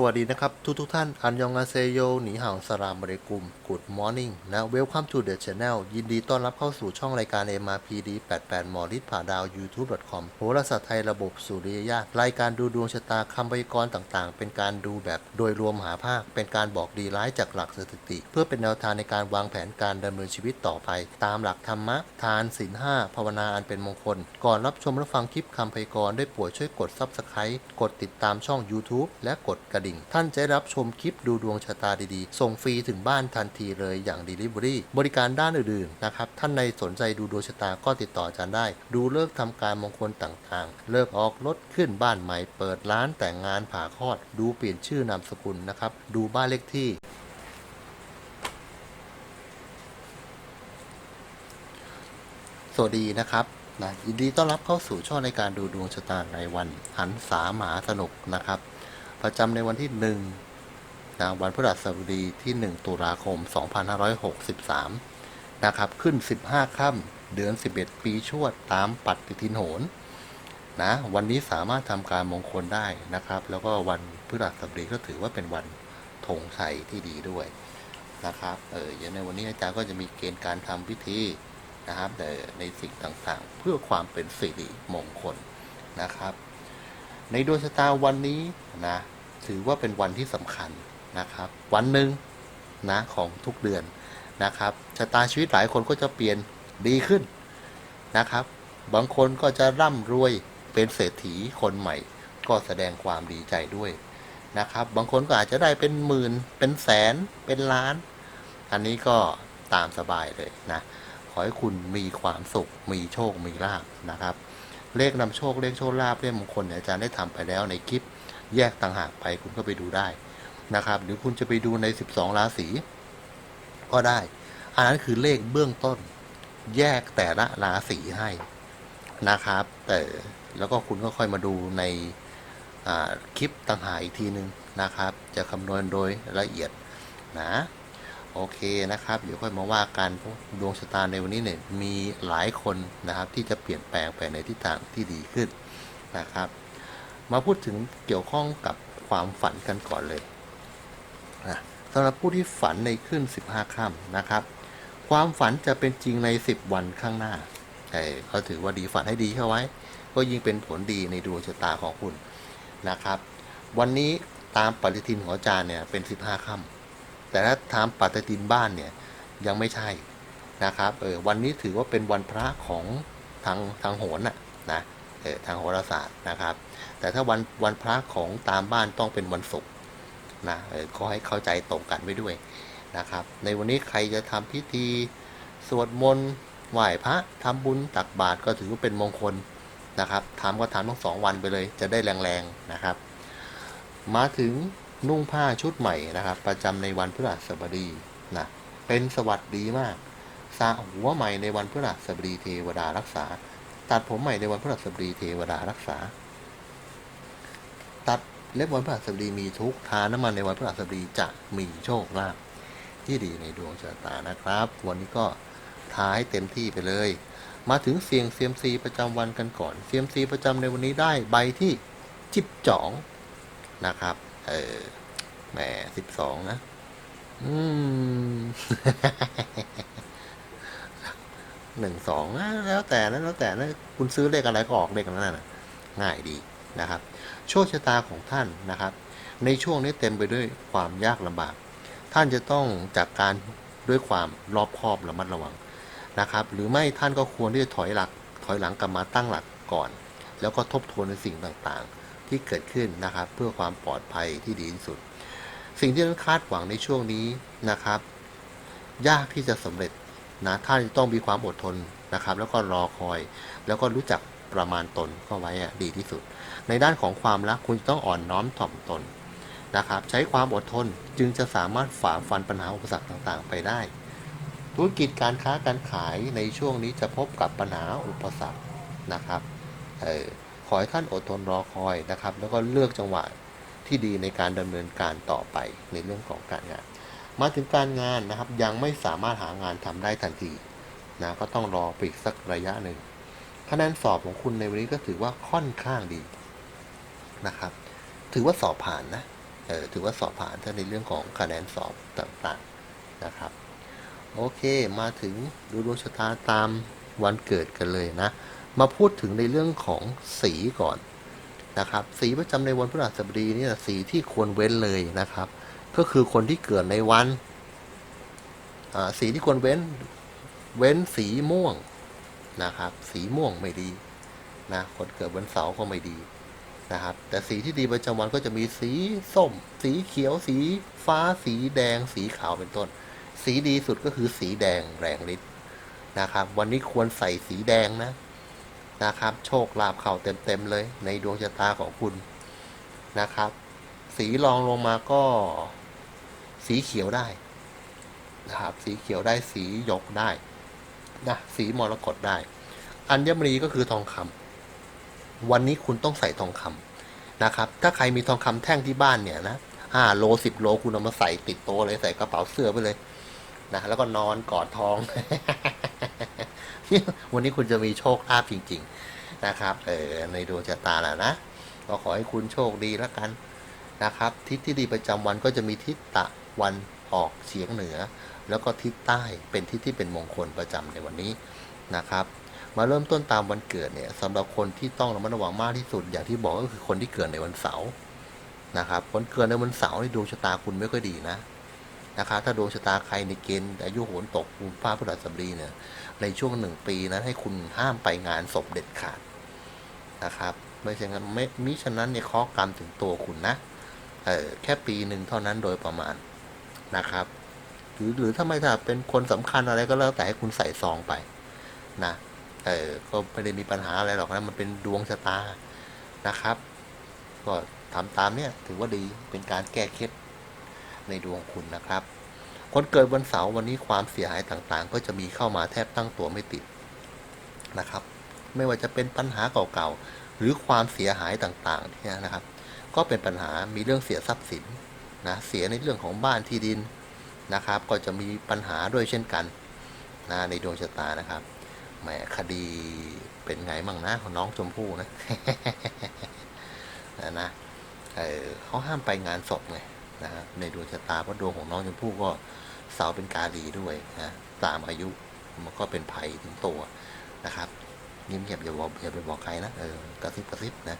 สวัสดีนะครับ ทุกทุกท่าน อันยองอาเซโยหนีห่างสลามบริกุม Good Morning นะ Welcome to the channel ยินดีต้อนรับเข้าสู่ช่องรายการ MRPD 88 หมอลิศผ่าดาว YouTube.com โหราศาสตร์ไทยระบบสุริยญาตรายการดูดวงชะตาคำพยากรณ์ต่างๆ เป็นการดูแบบโดยรวมหาภาค เป็นการบอกดีร้ายจากหลักสถิติ เพื่อเป็นแนวทางในการวางแผนการดำเนินชีวิตต่อไป ตามหลักธรรมะ ทานศีลห้าภาวนาอันเป็นมงคล ก่อนรับชมและฟังคลิปคำพยากรณ์ได้โปรดช่วยกด Subscribe กดติดตามช่อง YouTube และกดกระดิ่ง ท่านจะได้รับชมคลิปดูดวงชะตาดีๆ ส่งฟรีถึงบ้านทันทีเลยอย่าง Delivery บริการด้านอื่นๆนะครับท่านในสนใจดูดวงชะตาก็ติดต่ออาจารย์ได้ ดูเลิกษ์ทำการมงคลต่างๆ เลิกออกรถขึ้นบ้านใหม่เปิดร้านแต่งงานผ่าคลอด ดูเปลี่ยนชื่อนามสกุลนะครับดูบ้านเลขที่สวัสดีนะครับนะยินดีต้อนรับเข้าสู่ช่องในการดูดวงชะตาในวันหันษามหาสนุกนะครับ ประจำในวันที่ 1 นะ วันพฤหัสบดีที่ 1 ตุลาคม 2563 นะครับ ขึ้น 15 ค่ำเดือน 11 ปีชวดตามปัดติทินโหนนะ วันนี้สามารถทำการมงคลได้นะครับ แล้วก็วันพฤหัสบดีก็ถือว่าเป็นวันธงชัยที่ดีด้วยนะครับ เอออย่างในวันนี้อาจารย์ก็จะมีเกณฑ์การทำพิธีนะครับแต่ในสิ่งต่างๆ เพื่อความเป็นสิริมงคลนะครับ ในดวงชะตาวันนี้นะถือว่าเป็นวันที่สำคัญ นะครับ วันหนึ่งนะของทุกเดือนนะครับชะตาชีวิตหลายคนก็จะเปลี่ยนดีขึ้นนะครับ บางคนก็จะร่ำรวยเป็นเศรษฐีคนใหม่ ก็แสดงความดีใจด้วยนะครับ บางคนก็อาจจะได้เป็นหมื่นเป็นแสนเป็นล้าน อันนี้ก็ตามสบายเลยนะขอให้คุณมีความสุข มีโชค มีลาภนะครับ เลขนำโชค เลขโชคลาภเลขมงคลอาจารย์ได้ทำไปแล้วในคลิปแยกต่างหากไปคุณก็ไปดูได้ นะครับ หรือคุณจะไปดูใน 12 ราศีก็ได้ อันนั้นคือเลขเบื้องต้น แยกแต่ละราศีให้นะครับ แต่แล้วก็คุณก็ค่อยมาดูในคลิปต่างหากอีกทีหนึ่งนะครับ จะคำนวณโดยละเอียดนะโอเคนะครับ เดี๋ยวค่อยมาว่ากันเพรดวงชะตาในวันนี้เนี่ยมีหลายคนนะครับ ที่จะเปลี่ยนแปลงไปในทิศทางที่ดีขึ้นนะครับ มาพูดถึงเกี่ยวข้องกับความฝันกันก่อนเลย สำหรับผู้ที่ฝันในขึ้น 15ค่ำนะครับ ความฝันจะเป็นจริงใน 10 วันข้างหน้าแต่ก็ถือว่าดีฝันให้ดีเข้าไว้ ก็ยิ่งเป็นผลดีในดวงชะตาของคุณนะครับ วันนี้ตามปฏิทินของอาจารย์เนี่ยเป็น 15ค่ำแต่ถ้าตามปฏิทินบ้านเนี่ยยังไม่ใช่นะครับเออวันนี้ถือว่าเป็นวันพระของทางทางโหรน่ะนะเออทางโหราศาสตร์นะครับ แต่ถ้าวันวันพระของตามบ้านต้องเป็นวันศุกร์ นะเออก็ให้เข้าใจตรงกันไว้ด้วยนะครับ ในวันนี้ใครจะทำพิธีสวดมนต์ไหว้พระทำบุญตักบาตรก็ถือว่าเป็นมงคลนะครับทำก็ทำทั้งสองวันไปเลย จะได้แรงๆนะครับ มาถึงนุ่งผ้าชุดใหม่นะครับ ประจำในวันพฤหัสบดีนะเป็นสวัสดีมากสระหัวใหม่ในวันพฤหัสบดีเทวดารักษา ตัดผมใหม่ในวันพฤหัสบดีเทวดารักษา ตัด เล็บวันพฤหัสบดีมีทุกทาน้ำมันในวันพฤหัสบดีจะมีโชคลาภที่ดีในดวงชะตานะครับ วันนี้ก็ทาให้เต็มที่ไปเลย มาถึงเสียงเซียมซีประจำวันกันก่อนเซียมซีประจำในวันนี้ได้ใบที่จิบจ่องนะครับ เออแหมสิบสองนะ อืมหนึ่งสองนะแล้วแต่นะแล้วแต่นะคุณซื้อเลขอะไรก็ออกเลขนั้นนะง่ายดีนะครับ โชคชะตาของท่านนะครับ ในช่วงนี้เต็มไปด้วยความยากลำบาก ท่านจะต้องจัดการด้วยความรอบคอบระมัดระวังนะครับ หรือไม่ท่านก็ควรที่จะถอยหลักถอยหลังกลับมาตั้งหลักก่อน แล้วก็ทบทวนในสิ่งต่างๆ ที่เกิดขึ้นนะครับ เพื่อความปลอดภัยที่ดีที่สุด สิ่งที่ท่านคาดหวังในช่วงนี้นะครับ ยากที่จะสำเร็จนะท่านต้องมีความอดทนนะครับ แล้วก็รอคอยแล้วก็รู้จัก ประมาณตนเข้าไว้อะดีที่สุด ในด้านของความรักคุณต้องอ่อนน้อมถ่อมตนนะครับ ใช้ความอดทนจึงจะสามารถฝ่าฟันปัญหาอุปสรรคต่างๆ ไปได้ ธุรกิจการค้าการขายในช่วงนี้จะพบกับปัญหาอุปสรรคนะครับเออขอให้ท่านอดทนรอคอยนะครับ แล้วก็เลือกจังหวะที่ดีในการดำเนินการต่อไปในเรื่องของการงาน มาถึงการงานนะครับยังไม่สามารถหางานทำได้ทันทีนะก็ต้องรอไปอีกสักระยะหนึ่ง คะแนนสอบของคุณในวันนี้ก็ถือว่าค่อนข้างดีนะครับ ถือว่าสอบผ่านนะ เออ ถือว่าสอบผ่านถ้าในเรื่องของคะแนนสอบต่างๆนะครับ โอเค มาถึงดูดวงชะตาตามวันเกิดกันเลยนะ มาพูดถึงในเรื่องของสีก่อนนะครับ สีประจำในวันพฤหัสบดีนี่สีที่ควรเว้นเลยนะครับ ก็คือคนที่เกิดในวันสีที่ควรเว้น เว้นสีม่วง นะครับ สีม่วงไม่ดีนะคนเกิดวันเสาร์ก็ไม่ดีนะครับ แต่สีที่ดีประจำวันก็จะมีสีส้ม สีเขียว สีฟ้า สีแดง สีขาวเป็นต้น สีดีสุดก็คือสีแดงแรงฤทธิ์นะครับ วันนี้ควรใส่สีแดงนะนะครับ โชคลาภเข้าเต็มๆเลย ในดวงชะตาของคุณนะครับ สีรองลงมาก็ สีเขียวได้นะครับ สีเขียวได้สีหยกได้ นะสีมรกตได้ อัญมณีก็คือทองคำวันนี้คุณต้องใส่ทองคำนะครับ ถ้าใครมีทองคำแท่งที่บ้านเนี่ยนะห้าโลสิบโลคุณเอามาใส่ติดตัวเลยใส่กระเป๋าเสื้อไปเลยนะแล้วก็นอนกอดทอง วันนี้คุณจะมีโชคลาภจริง ๆนะครับ เออในดวงชะตาแหละนะก็ขอให้คุณโชคดีแล้วกันนะครับ ทิศที่ดีประจำวันก็จะมีทิศตะวันออกเฉียงเหนือ แล้วก็ทิศใต้เป็นทิศที่เป็นมงคลประจำในวันนี้นะครับ มาเริ่มต้นตามวันเกิดเนี่ยสำหรับคนที่ต้องระมัดระวังมากที่สุด อย่างที่บอกก็คือคนที่เกิดในวันเสาร์นะครับ คนเกิดในวันเสาร์ในดวงชะตาคุณไม่ค่อยดีนะนะครับถ้าดวงชะตาใครในเกณฑ์อายุโหนตกคุณฟ้าพฤหัสบดีเนี่ยในช่วงหนึ่งปีนั้นให้คุณห้ามไปงานศพเด็ดขาดนะครับไม่ใช่งั้นไม่มิฉะนั้นเนี่ยเคาะกรรมถึงตัวคุณนะเออแค่ปีหนึ่งเท่านั้นโดยประมาณนะครับ หรือหรือถ้าไม่ถ้าเป็นคนสำคัญอะไรก็แล้วแต่ให้คุณใส่ซองไป นะเออก็ไม่ได้มีปัญหาอะไรหรอกนะมันเป็นดวงชะตานะครับ ก็ทำตามเนี่ยถือว่าดีเป็นการแก้เคล็ดในดวงคุณนะครับ คนเกิดวันเสาร์วันนี้ความเสียหายต่างๆ ก็จะมีเข้ามาแทบตั้งตัวไม่ติดนะครับ ไม่ว่าจะเป็นปัญหาเก่าๆหรือความเสียหายต่างๆเนี่ยนะครับ ก็เป็นปัญหามีเรื่องเสียทรัพย์สินนะเสียในเรื่องของบ้านที่ดิน นะครับ ก็จะมีปัญหาด้วยเช่นกันนะในดวงชะตานะครับแหมคดีเป็นไงมั่งนะของน้องชมพู่นะนะนะเออเขาห้ามไปงานศพไงนะในดวงชะตาเพราะดวงของน้องชมพู่ก็เสาเป็นกาลีด้วยนะตามอายุมันก็เป็นภัยถึงตัวนะครับเงียบๆอย่าบอกอย่าไปบอกใครนะเออกระซิบกระซิบนะ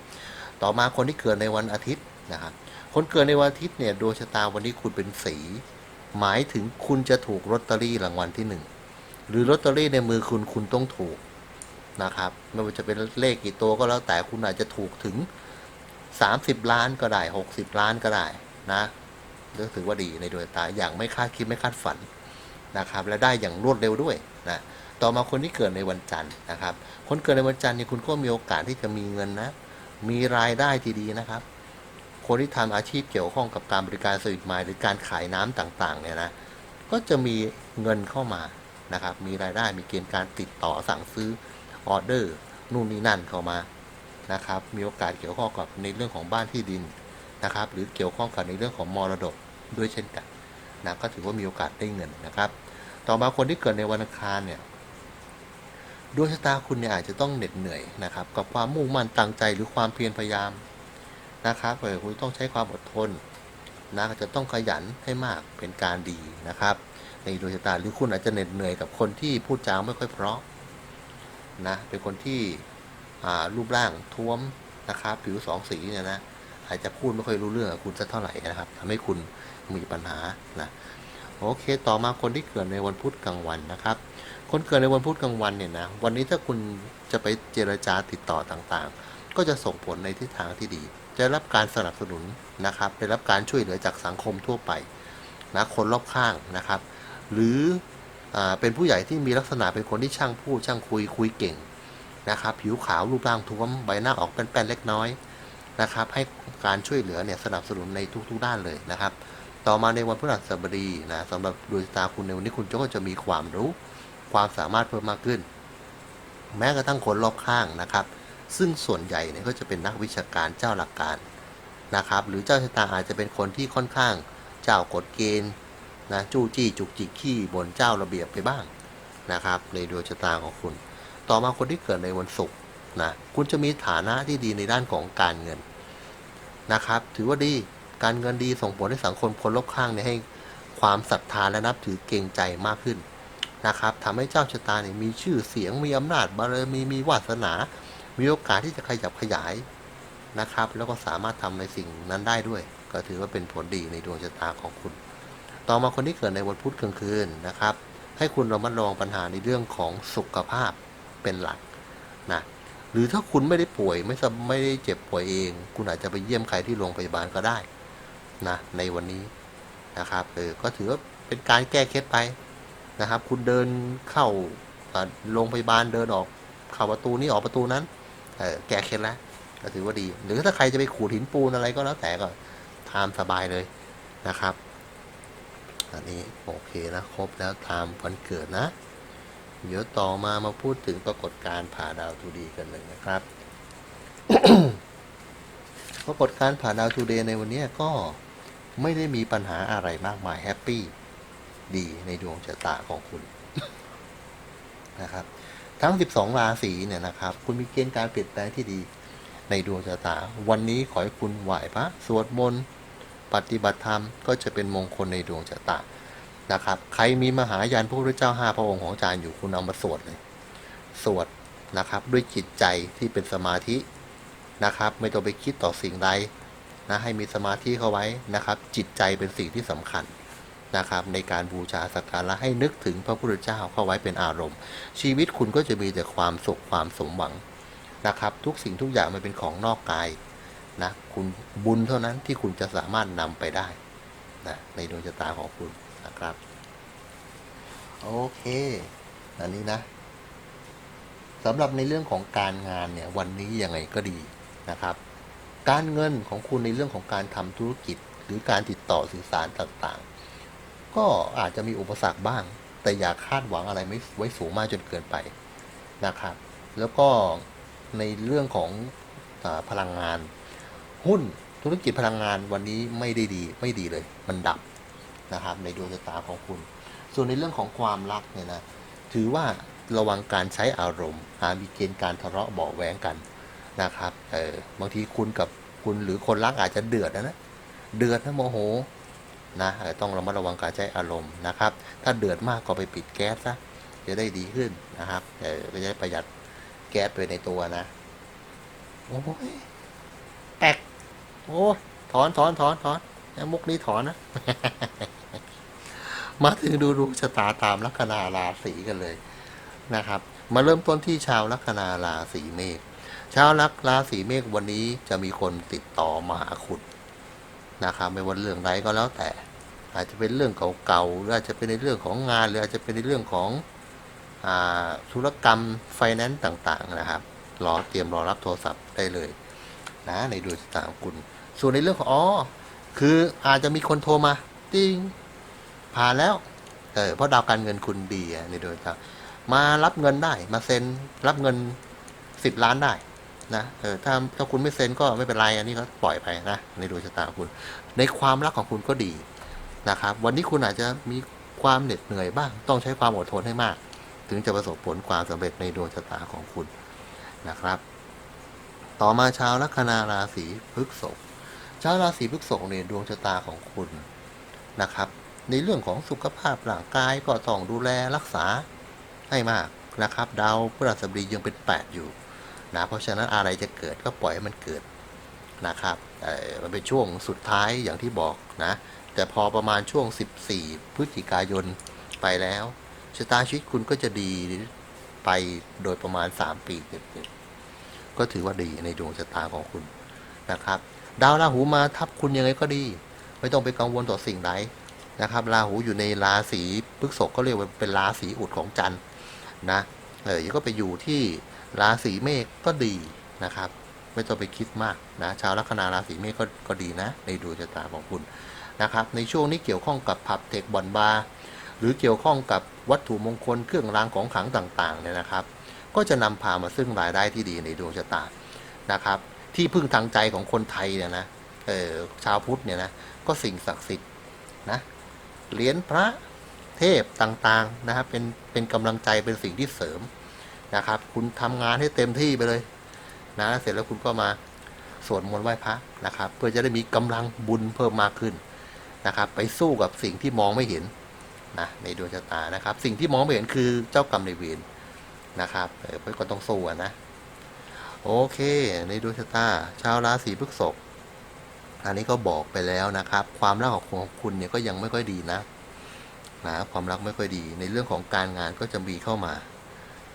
ต่อมาคนที่เกิดในวันอาทิตย์นะครับคนเกิดในวันอาทิตย์เนี่ยดวงชะตาวันนี้คุณเป็นสี หมายถึงคุณจะถูกลอตเตอรี่รางวัลที่หนึ่งหรือลอตเตอรี่ในมือคุณคุณต้องถูกนะครับไม่ว่าจะเป็นเลขกี่ตัวก็แล้วแต่คุณอาจจะถูกถึง 30 ล้านก็ได้ 60 ล้านก็ได้นะก็ถือว่าดีในดวงตาอย่างไม่คาดคิดไม่คาดฝันนะครับ และได้อย่างรวดเร็วด้วยนะต่อมาคนที่เกิดในวันจันทร์นะครับ คนเกิดในวันจันทร์เนี่ยคุณก็มีโอกาสที่จะมีเงินนะ มีรายได้ที่ดีนะครับ คนที่ทำอาชีพเกี่ยวข้องกับการบริการสวิตไมล์หรือการขายน้ำต่างๆเนี่ยนะก็จะมีเงินเข้ามานะครับมีรายได้มีเกณฑ์การติดต่อสั่งซื้อออเดอร์นู่นนี่นั่นเข้ามานะครับมีโอกาสเกี่ยวข้องกับในเรื่องของบ้านที่ดินนะครับ หรือเกี่ยวข้องกับในเรื่องของมรดกด้วยเช่นกันนะก็ถือว่ามีโอกาสได้เงินนะครับ ต่อมาคนที่เกิดในวันอังคารเนี่ยดวงชะตาคุณเนี่ยอาจจะต้องเหน็ดเหนื่อยนะครับ กับความมุ่งมั่นตั้งใจหรือความเพียรพยายาม นะครับเออคุณต้องใช้ความอดทนนะจะต้องขยันให้มากเป็นการดีนะครับ ในดวงชะตาหรือคุณอาจจะเหน็ดเหนื่อยกับคนที่พูดจาไม่ค่อยเพราะนะเป็นคนที่รูปร่างท้วมนะครับ ผิวสองสีเนี่ยนะอาจจะพูดไม่ค่อยรู้เรื่องคุณสักเท่าไหร่นะครับทำให้คุณมีปัญหานะโอเค ต่อมาคนที่เกิดในวันพุธกลางวันนะครับ คนเกิดในวันพุธกลางวันเนี่ยนะ วันนี้ถ้าคุณจะไปเจรจาติดต่อต่างๆ ก็จะส่งผลในทิศทางที่ดี ได้รับการสนับสนุนนะครับได้รับการช่วยเหลือจากสังคมทั่วไปนะคนรอบข้างนะครับ หรืออเป็นผู้ใหญ่ที่มีลักษณะเป็นคนที่ช่างพูดช่างคุยคุยเก่งนะครับ ผิวขาวรูปร่างท้วมใบหน้าออกเป็นแป้นๆเล็กน้อยนะครับ ให้การช่วยเหลือเนี่ยสนับสนุนในทุกๆด้านเลยนะครับ ต่อมาในวันพฤหัสบดีนะสำหรับดวงตาคุณในวันนี้คุณก็จะมีความรู้ ความสามารถเพิ่มมากขึ้น แม้กระทั่งคนรอบข้างนะครับ ซึ่งส่วนใหญ่เนี่ยก็จะเป็นนักวิชาการเจ้าหลักการนะครับ หรือเจ้าชะตาอาจจะเป็นคนที่ค่อนข้างเจ้ากฎเกณฑ์นะจู้จี้จุกจิกขี้บนเจ้าระเบียบไปบ้างนะครับ ในดวงชะตาของคุณ ต่อมาคนที่เกิดในวันศุกร์นะคุณจะมีฐานะที่ดีในด้านของการเงินนะครับ ถือว่าดีการเงินดีส่งผลให้สังคมคนรอบข้างเนี่ยให้ความศรัทธาและนับถือเกรงใจมากขึ้นนะครับทำให้เจ้าชะตาเนี่ยมีชื่อเสียงมีอำนาจบารมีมีวาสนา มีโอกาสที่จะขยับขยายนะครับ แล้วก็สามารถทำในสิ่งนั้นได้ด้วย ก็ถือว่าเป็นผลดีในดวงชะตาของคุณ ต่อมาคนที่เกิดในวันพุธกลางคืนนะครับ ให้คุณระมัดระวังปัญหาในเรื่องของสุขภาพเป็นหลักนะหรือถ้าคุณไม่ได้ป่วยไม่ไม่ได้เจ็บป่วยเอง คุณอาจจะไปเยี่ยมใครที่โรงพยาบาลก็ได้นะในวันนี้นะครับเออก็ถือว่าเป็นการแก้เคล็ดไปนะครับ คุณเดินเข้าโรงพยาบาลเดินออกเข้าประตูนี้ออกประตูนั้น แก้เคล็ดแล้วก็ถือว่าดี หรือถ้าใครจะไปขูดหินปูนอะไรก็แล้วแต่ก็ทำสบายเลยนะครับ อันนี้โอเคนะครบแล้วตามวันเกิดนะ เดี๋ยวต่อมามาพูดถึงปรากฏการณ์ผ่าดาวทูดีกันเลยนะครับปรากฏการณ์ผ่าดาวทูเดย์ในวันนี้ก็ไม่ได้มีปัญหาอะไรมากมายแฮปปี้ดีในดวงชะตาของคุณนะครับ ทั้ง 12 ราศีเนี่ยนะครับ คุณมีเกณฑ์การเปลี่ยนแปลงที่ดีในดวงชะตา วันนี้ขอให้คุณไหว้พระสวดมนต์ปฏิบัติธรรมก็จะเป็นมงคลในดวงชะตานะครับ ใครมีมหายันพระพุทธเจ้าห้าพระองค์ของอาจารย์อยู่คุณเอามาสวดเลยสวดนะครับ ด้วยจิตใจที่เป็นสมาธินะครับ ไม่ต้องไปคิดต่อสิ่งใดนะให้มีสมาธิเข้าไว้นะครับ จิตใจเป็นสิ่งที่สำคัญ นะครับในการบูชาสักการะให้นึกถึงพระพุทธเจ้าเข้าไว้เป็นอารมณ์ ชีวิตคุณก็จะมีแต่ความสุขความสมหวังนะครับ ทุกสิ่งทุกอย่างมันเป็นของนอกกายนะคุณบุญเท่านั้นที่คุณจะสามารถนำไปได้นะในดวงชะตาของคุณนะครับ โอเค อันนี้นะสำหรับในเรื่องของการงานเนี่ยวันนี้ยังไงก็ดีนะครับ การเงินของคุณในเรื่องของการทำธุรกิจ หรือการติดต่อสื่อสารต่าง ก็อาจจะมีอุปสรรคบ้าง แต่อย่าคาดหวังอะไรไม่ไว้สูงมากจนเกินไปนะครับ แล้วก็ในเรื่องของอพลังงาน หุ้นธุรกิจพลังงานวันนี้ไม่ได้ดีไม่ดีเลย มันดับนะครับ ในดวงชะตาของคุณ ส่วนในเรื่องของความรักเนี่ยนะถือว่าระวังการใช้อารมณ์หามีเกณฑ์การทะเลาะเบาะแว้งกันนะครับเออบางทีคุณกับคุณหรือคนรักอาจจะเดือดนะนะเดือดนะโมโห นะต้องระมัดระวังการใช้อารมณ์นะครับ ถ้าเดือดมากก็ไปปิดแก๊สซะจะได้ดีขึ้นนะครับเออก็จะได้ประหยัดแก๊สไปในตัวนะโอ้ยแตกโอ้ถอนถอนถอนถอนมุกนี้ถอนนะ มาถึงดูดวงชะตาตามลัคนาราศีกันเลยนะครับ มาเริ่มต้นที่ชาวลัคนาราศีเมษชาวลัคราศีเมษวันนี้จะมีคนติดต่อมาหาคุณ นะครับไม่ว่าเรื่องใดก็แล้วแต่ อาจจะเป็นเรื่องเก่าๆหรืออาจจะเป็นในเรื่องของงานหรืออาจจะเป็นในเรื่องของอธุรกรรมไฟแนนซ์ต่างๆนะครับรอเตรียมรอรับโทรศัพท์ได้เลยนะในดวงชะตาของคุณ ส่วนในเรื่องของอ๋อคืออาจจะมีคนโทรมาติ้งผ่านแล้วเออเพราะดาวการเงินคุณดีในดวงชะตามารับเงินได้มาเซ็นรับเงินสิบล้านได้ นะเออถ้าถ้าคุณไม่เซ็นก็ไม่เป็นไรอันนี้ก็ปล่อยไปนะในดวงชะตาคุณ ในความรักของคุณก็ดีนะครับ วันนี้คุณอาจจะมีความเหน็ดเหนื่อยบ้าง ต้องใช้ความอดทนให้มาก ถึงจะประสบผลความสำเร็จในดวงชะตาของคุณนะครับ ต่อมาชาวลัคนาราศีพฤษภชาวราศีพฤษภเนี่ยดวงชะตาของคุณนะครับ ในเรื่องของสุขภาพร่างกายก็ต้องดูแลรักษาให้มากนะครับ ดาวพฤหัสบดียังเป็น 8 อยู่ นะเพราะฉะนั้นอะไรจะเกิดก็ปล่อยให้มันเกิดนะครับมันเป็นช่วงสุดท้ายอย่างที่บอกนะแต่พอประมาณช่วง 14 พฤศจิกายนไปแล้วชะตาชีวิตคุณก็จะดีไปโดยประมาณ 3 ปีเต็มๆก็ถือว่าดีในดวงชะตาของคุณนะครับ ดาวราหูมาทับคุณยังไงก็ดี ไม่ต้องไปกังวลต่อสิ่งใดนะครับราหูอยู่ในราศีพฤษภก็เรียกว่าเป็นราศีอุดของจันทร์นะเออก็ไปอยู่ที่ ราศีเมษก็ดีนะครับ ไม่ต้องไปคิดมากนะชาวลัคนาราศีเมษก็ก็ดีนะ ในดวงชะตาของคุณนะครับ ในช่วงนี้เกี่ยวข้องกับผับเทคบอลบาร์หรือเกี่ยวข้องกับวัตถุมงคลเครื่องรางของขลังต่างๆเนี่ยนะครับ ก็จะนำพามาซึ่งรายได้ที่ดีในดวงชะตานะครับ ที่พึ่งทางใจของคนไทยเนี่ยนะเออชาวพุทธเนี่ยนะก็สิ่งศักดิ์สิทธิ์นะเหรียญพระเทพต่างๆนะครับเป็นเป็นกำลังใจเป็นสิ่งที่เสริม นะครับ คุณทำงานให้เต็มที่ไปเลยนะเสร็จแล้วคุณก็มาสวดมนต์ไหว้พระนะครับ เพื่อจะได้มีกำลังบุญเพิ่มมากขึ้นนะครับ ไปสู้กับสิ่งที่มองไม่เห็นนะในดวงชะตานะครับ สิ่งที่มองไม่เห็นคือเจ้ากรรมนายเวรนะครับเออก็ต้องสู้นะโอเค ในดวงชะตาชาวราศีพฤษภอันนี้ก็บอกไปแล้วนะครับ ความรักของคุณเนี่ยก็ยังไม่ค่อยดีนะนะความรักไม่ค่อยดี ในเรื่องของการงานก็จะมีเข้ามา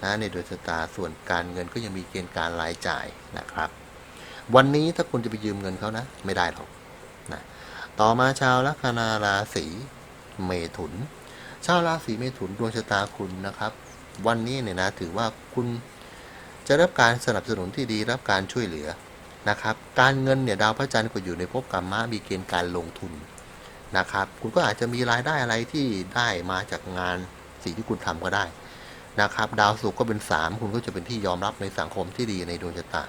นะในดวงชะตาส่วนการเงินก็ยังมีเกณฑ์การรายจ่ายนะครับ วันนี้ถ้าคุณจะไปยืมเงินเขานะ ไม่ได้หรอกนะต่อมาชาวลัคนาราศีเมถุน ชาวราศีเมถุนดวงชะตาคุณนะครับ วันนี้เนี่ยนะถือว่าคุณจะรับการสนับสนุนที่ดีรับการช่วยเหลือนะครับ การเงินเนี่ยดาวพระจันทร์ก็อยู่ในภพกรรมะมีเกณฑ์การลงทุนนะครับ คุณก็อาจจะมีรายได้อะไรที่ได้มาจากงานสิ่งที่คุณทำก็ได้ นะครับ ดาวศุกร์ก็เป็นสามคุณก็จะเป็นที่ยอมรับในสังคมที่ดีในดวงชะตา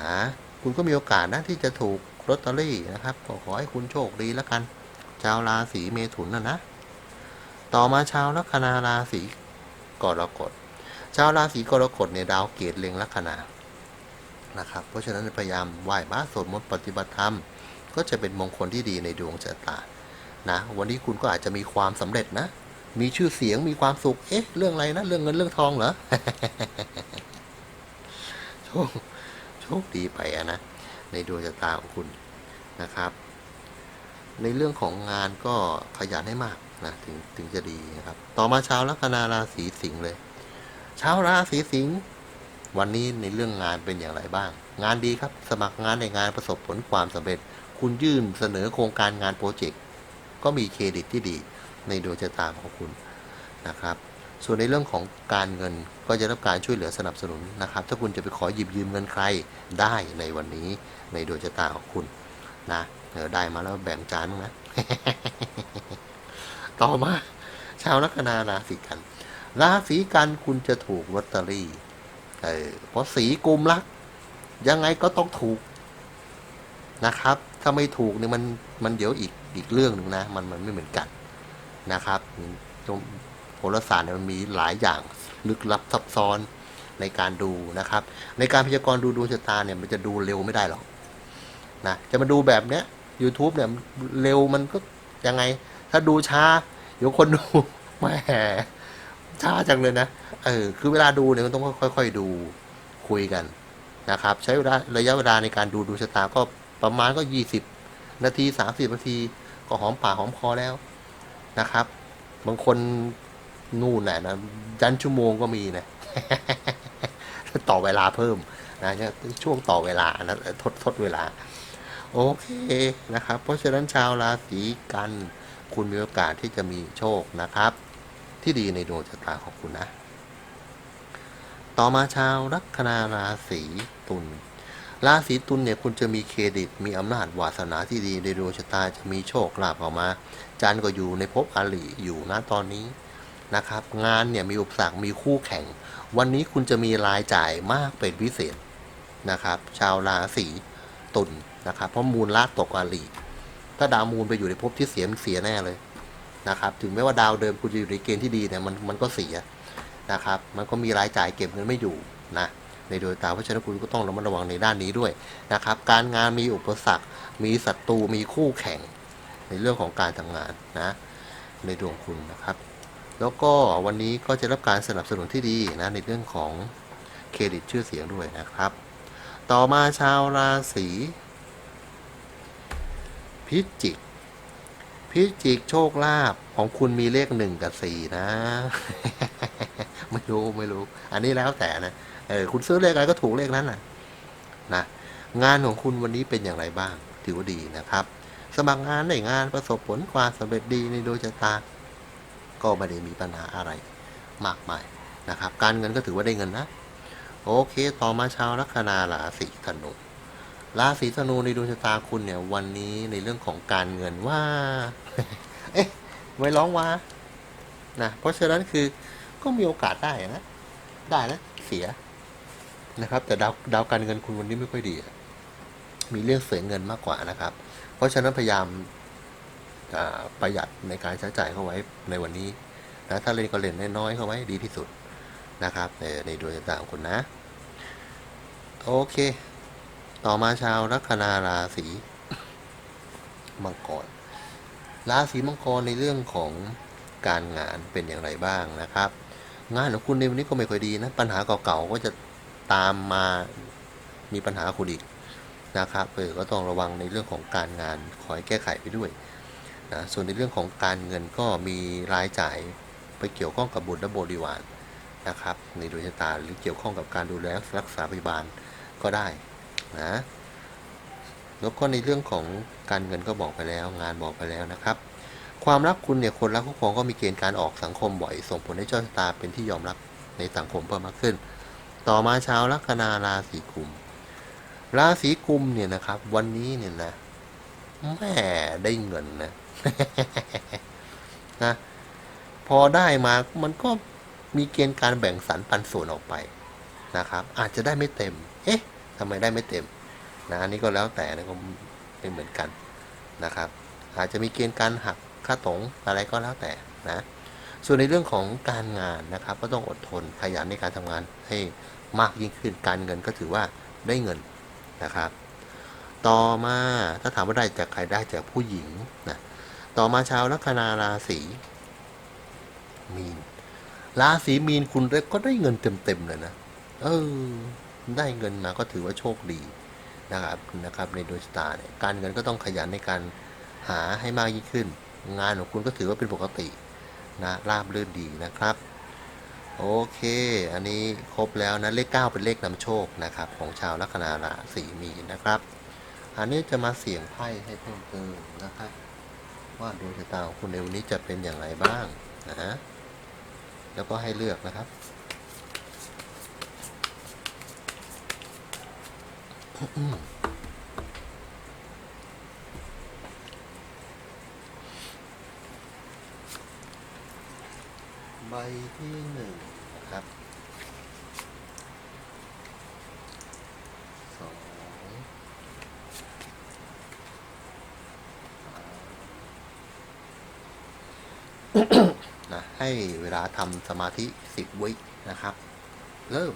นะคุณก็มีโอกาสนะที่จะถูกลอตเตอรี่นะครับก็ขอให้คุณโชคดีแล้วกัน ชาวราศีเมถุนนะนะ ต่อมาชาวลัคนาราศีกรกฎ ชาวราศีกรกฎเนี่ยดาวเกตเล็งลัคนานะครับ เพราะฉะนั้นพยายามไหว้พระสวดมนต์ปฏิบัติธรรม ก็จะเป็นมงคลที่ดีในดวงชะตานะ วันนี้คุณก็อาจจะมีความสำเร็จนะ มีชื่อเสียงมีความสุข เอ๊ะ เรื่องอะไรนะ เรื่องเงินเรื่องทองเหรอ โชค โชคดีไปอะนะ ในดวงชะตาของคุณนะครับ ในเรื่องของงานก็ขยันให้มากนะ ถึง ถึงจะดีนะครับ ต่อมาชาวลัคนาราศีสิงห์เลย ชาวราศีสิงห์ วันนี้ในเรื่องงานเป็นอย่างไรบ้าง งานดีครับ สมัครงานในงานประสบผลความสำเร็จ คุณยื่นเสนอโครงการงานโปรเจกต์ ก็มีเครดิตที่ดี ในดวงชะตาของคุณนะครับ ส่วนในเรื่องของการเงินก็จะรับการช่วยเหลือสนับสนุนนะครับ ถ้าคุณจะไปขอหยิบยืมเงินใครได้ในวันนี้ในดวงชะตาของคุณนะเออได้มาแล้วแบ่งจานมั้งนะ ต่อมา ชาวลัคนาราศีกัน ราศีกันคุณจะถูกลอตเตอรี่เออเพราะสีกุมรัก ยังไงก็ต้องถูกนะครับ ถ้าไม่ถูกเนี่ยมันมันเดี๋ยวอีกอีกเรื่องหนึ่งนะ มันมันไม่เหมือนกัน นะครับโหราศาสตร์เนี่ยมันมีหลายอย่างลึกลับซับซ้อนในการดูนะครับ ในการพยากรณ์ดูดวงชะตาเนี่ยมันจะดูเร็วไม่ได้หรอกนะจะมาดูแบบเนี้ย YouTube เนี่ยเร็วมันก็ยังไง ถ้าดูช้าเดี๋ยวคนดูแหมช้าจังเลยนะเออคือเวลาดูเนี่ยมันต้องค่อย ๆ ดูคุยกันนะครับ ใช้เวลาระยะเวลาในการดูดวงชะตาก็ประมาณก็ยี่สิบนาทีสามสิบนาทีก็หอมปากหอมคอแล้ว นะครับ บางคนนู่นแหละนะยันชั่วโมงก็มีนะต่อเวลาเพิ่มนะช่วงต่อเวลานะทดทดเวลา โอเคนะครับ เพราะฉะนั้นชาวราศีกัน คุณมีโอกาสที่จะมีโชคนะครับ ที่ดีในดวงชะตาของคุณนะ ต่อมาชาวลัคนาราศีตุลราศีตุลเนี่ยคุณจะมีเครดิตมีอำนาจวาสนาที่ดีในดวงชะตาจะมีโชคลาภออกมา จันทร์ก็อยู่ในภพอาลีอยู่นะตอนนี้นะครับ งานเนี่ยมีอุปสรรคมีคู่แข่ง วันนี้คุณจะมีรายจ่ายมากเป็นพิเศษนะครับ ชาวราศีตุลนะครับ เพราะมูลละตกอาลีถ้าดาวมูลไปอยู่ในภพที่เสียมเสียแน่เลยนะครับ ถึงแม้ว่าดาวเดิมคุณจะอยู่ในเกณฑ์ที่ดีเนี่ยมันมันก็เสียนะครับ มันก็มีรายจ่ายเก็บเงินไม่อยู่นะในโดยตาเพราะฉะนั้นคุณก็ต้องระมัดระวังในด้านนี้ด้วยนะครับ การงานมีอุปสรรค มีศัตรูมีคู่แข่ง ในเรื่องของการทำงานนะในดวงคุณนะครับ แล้วก็วันนี้ก็จะรับการสนับสนุนที่ดีนะในเรื่องของเครดิตชื่อเสียงด้วยนะครับ ต่อมาชาวราศีพิจิกพิจิกโชคลาภของคุณมีเลขหนึ่งกับสี่นะ ไม่รู้ไม่รู้ อันนี้แล้วแต่นะเออคุณซื้อเลขอะไรก็ถูกเลขนั้นนะนะงานของคุณวันนี้เป็นอย่างไรบ้าง ถือว่าดีนะครับ สมัครงานในงานประสบผลความสำเร็จดีในโดยชะตา ก็ไม่ได้มีปัญหาอะไรมากมายนะครับ การเงินก็ถือว่าได้เงินนะ โอเคต่อมาชาวลัคนาราศีธนูราศีธนูในดวงชะตาคุณเนี่ย วันนี้ในเรื่องของการเงินว่า เอ๊ะไม่ร้องว่านะเพราะฉะนั้นคือก็มีโอกาสได้นะ ได้นะ เสียนะครับ แต่ดาวดาวการเงินคุณวันนี้ไม่ค่อยดี มีเรื่องเสียเงินมากกว่านะครับ เพราะฉะนั้นพยายามประหยัดในการใช้จ่ายเข้าไว้ในวันนี้นะถ้าเล่นก็เล่นน้อยๆเข้าไว้ดีที่สุดนะครับในในดวงชะตาของคุณนะ โอเค ต่อมาชาวลัคนาราศีมังกรราศีมังกรในเรื่องของการงานเป็นอย่างไรบ้างนะครับ งานของคุณในวันนี้ก็ไม่ค่อยดีนะ ปัญหาเก่าๆก็จะตามมามีปัญหาคุณอีก นะครับเออก็ต้องระวังในเรื่องของการงานขอให้แก้ไขไปด้วยนะส่วนในเรื่องของการเงินก็มีรายจ่ายไปเกี่ยวข้องกับบุตรและบริวารนะครับในดวงชะตาหรือเกี่ยวข้องกับการดูแลรักษาพยาบาลก็ได้นะแล้วก็ในเรื่องของการเงินก็บอกไปแล้วงานบอกไปแล้วนะครับ ความรักคุณเนี่ยคนรักคู่ครองก็มีเกณฑ์การออกสังคมบ่อย ส่งผลให้เจ้าชะตาเป็นที่ยอมรับในสังคมเพิ่มมากขึ้น ต่อมาชาวลัคนาราศีกุม ราศีกุมเนี่ยนะครับ วันนี้เนี่ยนะแม่ได้เงินนะนะพอได้มามันก็มีเกณฑ์การแบ่งสรรปันส่วนออกไปนะครับ อาจจะได้ไม่เต็ม เอ๊ะทำไมได้ไม่เต็มนะอันนี้ก็แล้วแต่นะก็เป็นเหมือนกันนะครับ อาจจะมีเกณฑ์การหักค่าตรงอะไรก็แล้วแต่นะ ส่วนในเรื่องของการงานนะครับ ก็ต้องอดทนขยันในการทำงานให้มากยิ่งขึ้นการเงินก็ถือว่าได้เงิน นะครับ ต่อมาถ้าถามว่าได้จากใครได้จากผู้หญิงนะต่อมาชาวลัคนาราศีมีนราศีมีนคุณก็ได้เงินเต็มๆเลยนะเออได้เงินมาก็ถือว่าโชคดีนะครับนะครับ ในดวงชะตาเนี่ยการเงินก็ต้องขยันในการหาให้มากยิ่งขึ้น งานของคุณก็ถือว่าเป็นปกตินะราบเรื่อนดีนะครับ โอเค อันนี้ครบแล้วนะ เลข 9 เป็นเลขนำโชคนะครับ ของชาวลัคนาราศีมีนนะครับ อันนี้จะมาเสี่ยงไพ่ให้เพิ่มเติมนะครับ ว่าดวงชะตาของคุณในวันนี้จะเป็นอย่างไรบ้างนะฮะแล้วก็ให้เลือกนะครับ บที่หนึ่งนะครับสองสนะให้เวลาทำสมาธิสิบวินะครับ เริ่ม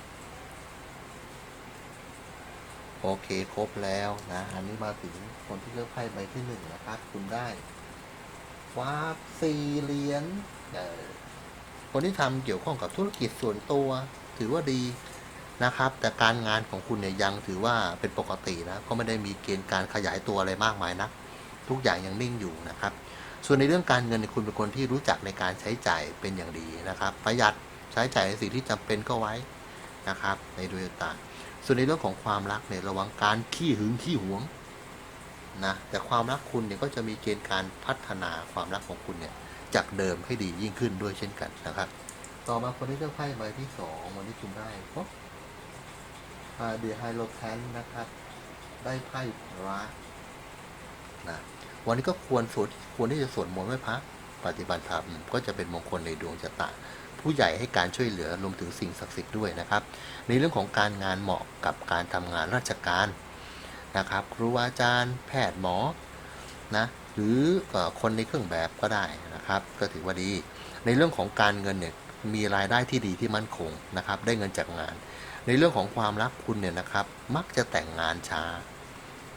โอเคครบแล้วนะ อันนี้มาถึงคนที่เลือกไพ่ใบที่หนึ่งนะครับ คุณได้ฟ้าสี่เหรียญเออ คนที่ทำเกี่ยวข้องกับธุรกิจส่วนตัว ถือว่าดีนะครับ แต่การงานของคุณเนี่ยยังถือว่าเป็นปกตินะก็ไม่ได้มีเกณฑ์การขยายตัวอะไรมากมายนะัก ทุกอย่างยังนิ่งอยู่นะครับ ส่วนในเรื่องการเงินคุณเป็นคนที่รู้จักในการใช้จ่ายเป็นอย่างดีนะครับ ประหยัดใช้จ่ายในสิ่งที่จำเป็นก็ไว้นะครับ ในดวงชะตาส่วนในเรื่องของความรักเนี่ยระวังการขี้หึงขี้หวงนะแต่ความรักคุณเนี่ยก็จะมีเกณฑ์การพัฒนาความรักของคุณเนี่ย จากเดิมให้ดียิ่งขึ้นด้วยเช่นกันนะครับ ต่อมาคนที่เลือกไพ่ใบที่สองวันนี้คุณได้พบเดียไฮโลแคนนะครับ ได้ไพ่พระนะวันนี้ก็ควรสวดควรที่จะสวดมนต์ไหว้พระปฏิบัติธรรมก็จะเป็นมงคลในดวงชะตาผู้ใหญ่ให้การช่วยเหลือรวมถึงสิ่งศักดิ์สิทธิ์ด้วยนะครับ ในเรื่องของการงานเหมาะกับการทำงานราชการนะครับ ครูอาจารย์แพทย์หมอนะ หรือคนในเครื่องแบบก็ได้นะครับ ก็ถือว่าดี ในเรื่องของการเงินเนี่ยมีรายได้ที่ดีที่มั่นคงนะครับ ได้เงินจากงาน ในเรื่องของความรักคุณเนี่ยนะครับ มักจะแต่งงานช้า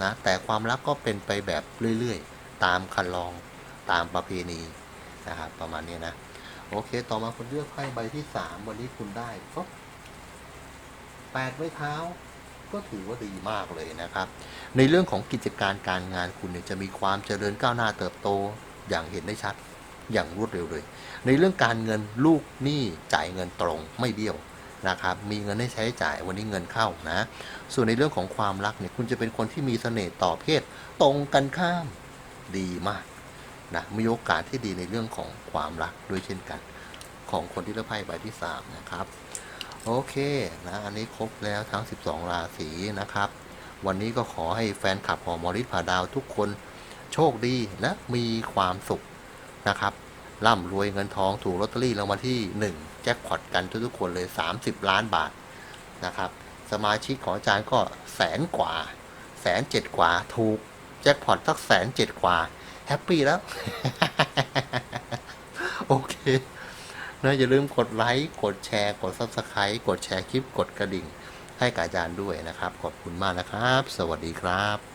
นะแต่ความรักก็เป็นไปแบบเรื่อยๆ ตามคันลองตามประเพณีนะครับ ประมาณนี้นะโอเค ต่อมาคุณเลือกไพ่ใบที่สามวันนี้คุณได้ก็แปดไม้เท้า ก็ถือว่าดีมากเลยนะครับ ในเรื่องของกิจการการงานคุณเนี่ยจะมีความเจริญก้าวหน้าเติบโตอย่างเห็นได้ชัดอย่างรวดเร็วเลย ในเรื่องการเงินลูกหนี้จ่ายเงินตรงไม่เบี้ยวนะครับมีเงินให้ใช้จ่ายวันนี้เงินเข้านะ ส่วนในเรื่องของความรักเนี่ยคุณจะเป็นคนที่มีเสน่ห์ต่อเพศตรงกันข้ามดีมากนะมีโอกาสที่ดีในเรื่องของความรักด้วยเช่นกัน ของคนที่เลือกไพ่ใบที่3นะครับ โอเคนะอันนี้ครบแล้วทั้ง 12 ราศีนะครับ วันนี้ก็ขอให้แฟนคลับของมอริสผาดาวทุกคนโชคดีและมีความสุขนะครับร่ำรวยเงินทองถูกลอตเตอรี่รางวัลที่ 1 แจ็คพอตกันทุกๆคนเลย 30 ล้านบาทนะครับ สมาชิกของอาจารย์ก็แสนกว่าแสนเจ็ดกว่าถูกแจ็คพอตสักแสนเจ็ดกว่า แฮปปี้แล้ว โอเค นะอย่าลืมกดไลค์กดแชร์ กด Subscribe กดแชร์คลิปกดกระดิ่ง ให้กับอาจารย์ด้วยนะครับ ขอบคุณมากนะครับ สวัสดีครับ